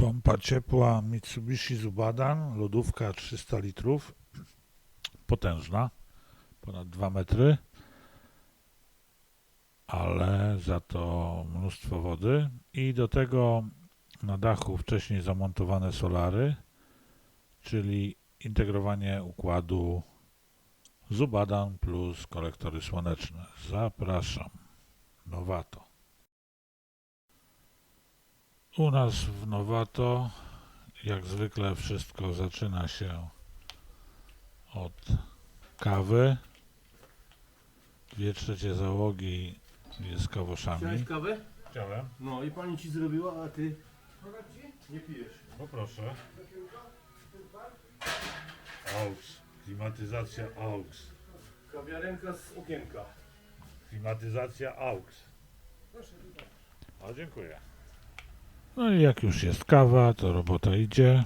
Pompa ciepła Mitsubishi Zubadan, lodówka 300 litrów, potężna, ponad 2 metry, ale za to mnóstwo wody i do tego na dachu wcześniej zamontowane solary, czyli integrowanie układu Zubadan plus kolektory słoneczne. Zapraszam. Nowato. U nas w Nowato, jak zwykle, wszystko zaczyna się od kawy. Dwie trzecie załogi jest kawoszami. Chciałeś kawę? Chciałem. No i pani ci zrobiła, a ty nie pijesz. Poproszę. AUX. Klimatyzacja AUX. Kawiarenka z okienka. Klimatyzacja AUX. O, dziękuję. No i jak już jest kawa, to robota idzie.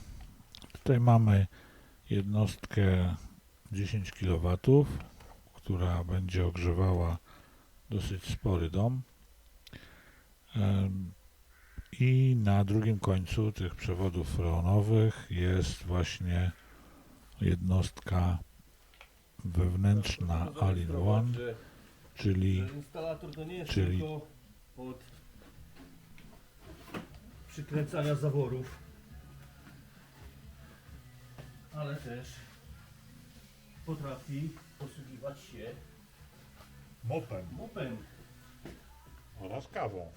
Tutaj mamy jednostkę 10 kW, która będzie ogrzewała dosyć spory dom. I na drugim końcu tych przewodów freonowych jest właśnie jednostka wewnętrzna Że, czyli czyli- przykręcania zaworów, ale też potrafi posługiwać się mopem mopem oraz kawą.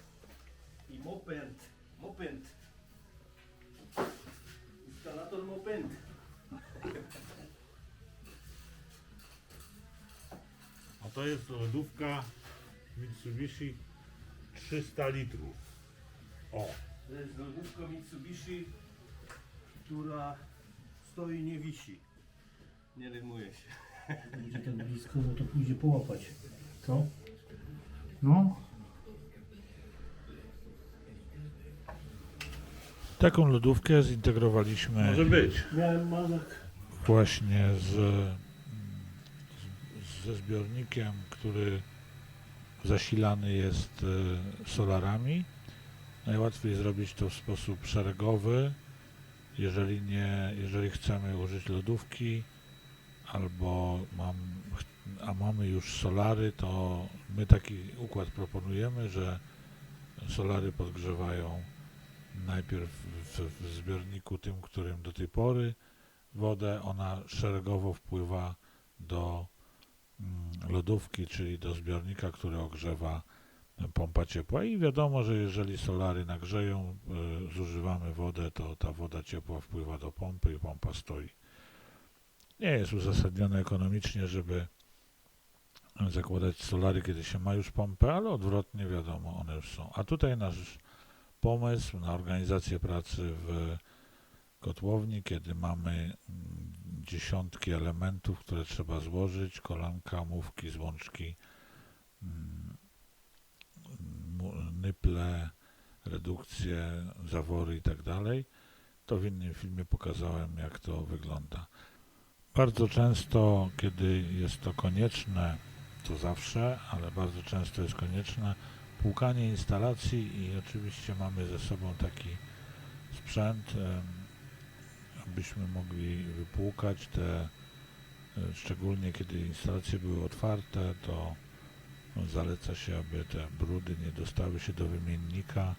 i mopęd, mopęd. Instalator mopęd. A to jest lodówka Mitsubishi 300 litrów. O, To jest lodówka Mitsubishi, która stoi, nie wisi. Nie rymuje się. Będzie tak blisko, no to pójdzie połapać. Co? No. taką lodówkę zintegrowaliśmy być. Miałem mazak. właśnie z, z, ze zbiornikiem, który zasilany jest e, solarami. Najłatwiej zrobić to w sposób szeregowy, jeżeli nie, jeżeli chcemy użyć lodówki albo mam, a mamy już solary, to my taki układ proponujemy, że solary podgrzewają najpierw w, w zbiorniku tym, którym do tej pory wodę, ona szeregowo wpływa do mm, lodówki, czyli do zbiornika, który ogrzewa pompa ciepła. I wiadomo, że jeżeli solary nagrzeją, y, zużywamy wodę, to ta woda ciepła wpływa do pompy i pompa stoi. Nie jest uzasadnione ekonomicznie, żeby zakładać solary, kiedy się ma już pompę, ale odwrotnie wiadomo, one już są. A tutaj nasz pomysł na organizację pracy w kotłowni, kiedy mamy mm, dziesiątki elementów, które trzeba złożyć, kolanka, mówki, złączki, mm, nyple, redukcje, zawory i tak to w innym filmie pokazałem, jak to wygląda. Bardzo często, kiedy jest to konieczne, to zawsze, ale bardzo często jest konieczne, płukanie instalacji i oczywiście mamy ze sobą taki sprzęt, abyśmy mogli wypłukać te, e, szczególnie kiedy instalacje były otwarte, to zaleca się, aby te brudy nie dostały się do wymiennika.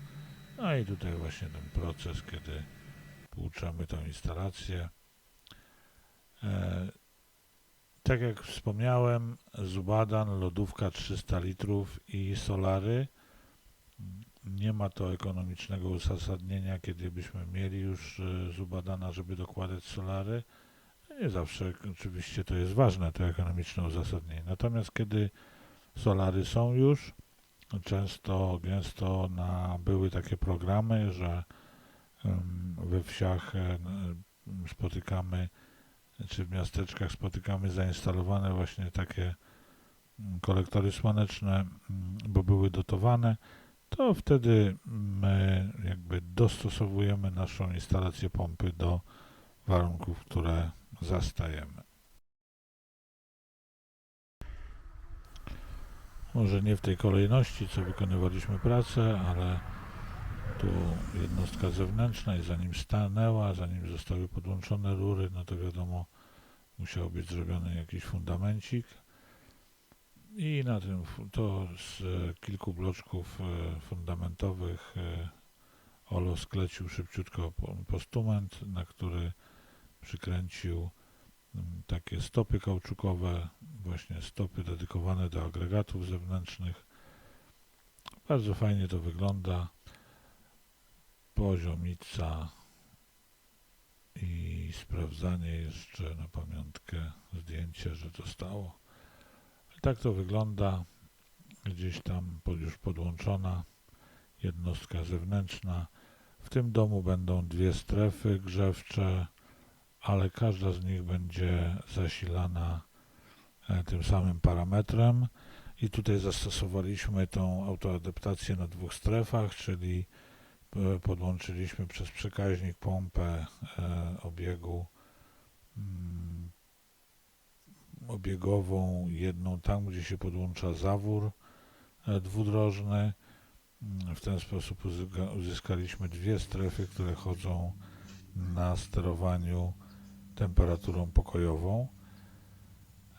No i tutaj właśnie ten proces, kiedy płuczamy tą instalację. E, tak jak wspomniałem, Zubadan, lodówka 300 litrów i solary. Nie ma to ekonomicznego uzasadnienia, kiedy byśmy mieli już e, Zubadana, żeby dokładać solary. Nie zawsze oczywiście to jest ważne, to ekonomiczne uzasadnienie. Natomiast kiedy solary są już, często, gęsto na, były takie programy, że we wsiach e, spotykamy, czy w miasteczkach spotykamy zainstalowane właśnie takie kolektory słoneczne, bo były dotowane, to wtedy my jakby dostosowujemy naszą instalację pompy do warunków, które zastajemy. Może nie w tej kolejności, co wykonywaliśmy pracę, ale tu jednostka zewnętrzna i zanim stanęła, zanim zostały podłączone rury, no to wiadomo, musiał być zrobiony jakiś fundamencik. I na tym to z kilku bloczków e, fundamentowych e, Olo sklecił szybciutko po- postument, na który przykręcił takie stopy kauczukowe, właśnie stopy dedykowane do agregatów zewnętrznych. Bardzo fajnie to wygląda. Poziomica i sprawdzanie jeszcze na pamiątkę zdjęcie, że to stało. Tak to wygląda. Gdzieś tam już podłączona jednostka zewnętrzna. W tym domu będą dwie strefy grzewcze, ale każda z nich będzie zasilana e, tym samym parametrem. I tutaj zastosowaliśmy tą autoadaptację na dwóch strefach, czyli e, podłączyliśmy przez przekaźnik pompę e, obiegu mm, obiegową, jedną tam, gdzie się podłącza zawór dwudrożny. Mm, W ten sposób uzyska- uzyskaliśmy dwie strefy, które chodzą na sterowaniu temperaturą pokojową.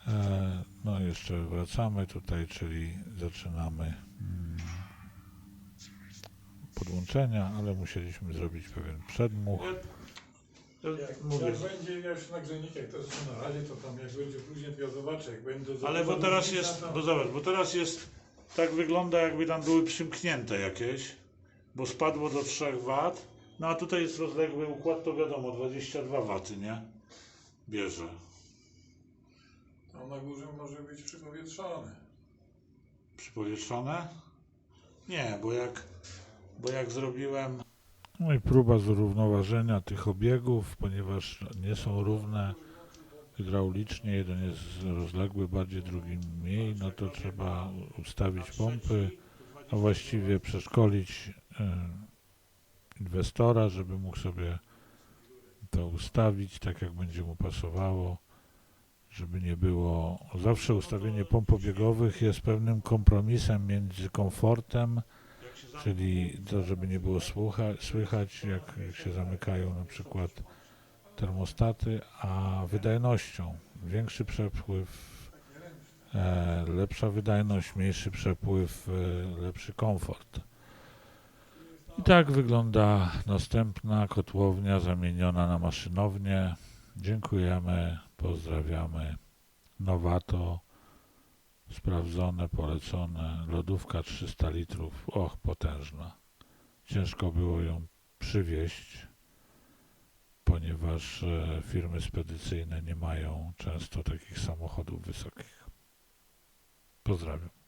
E, No jeszcze wracamy tutaj, czyli zaczynamy mm, podłączenia, ale musieliśmy zrobić pewien przedmuch. Jak, jak będzie już na grzejnikach, to jest na razie, to tam jak będzie później, to ja zobaczę, jak będę... Ale bo teraz jest, bo zobacz, bo teraz jest, tak wygląda jakby tam były przymknięte jakieś, bo spadło do 3 W, no a tutaj jest rozległy układ, to wiadomo, 22 W, nie? Bierze. Tam na górze może być przypowietrzone. Przypowietrzone? Nie, bo jak, bo jak zrobiłem... No i próba zrównoważenia tych obiegów, ponieważ nie są równe hydraulicznie, jeden jest rozległy bardziej, drugi mniej, no to trzeba ustawić pompy, a właściwie przeszkolić e, inwestora, żeby mógł sobie to ustawić tak, jak będzie mu pasowało, żeby nie było... Zawsze ustawienie pomp obiegowych jest pewnym kompromisem między komfortem, czyli to, żeby nie było słucha, słychać, jak, się zamykają na przykład termostaty, a wydajnością. Większy przepływ, e, lepsza wydajność, mniejszy przepływ, e, lepszy komfort. I tak wygląda następna kotłownia zamieniona na maszynownię. Dziękujemy, pozdrawiamy. Nowato, sprawdzone, polecone. Lodówka 300 litrów, och, potężna. Ciężko było ją przywieźć, ponieważ e, firmy spedycyjne nie mają często takich samochodów wysokich. Pozdrawiam.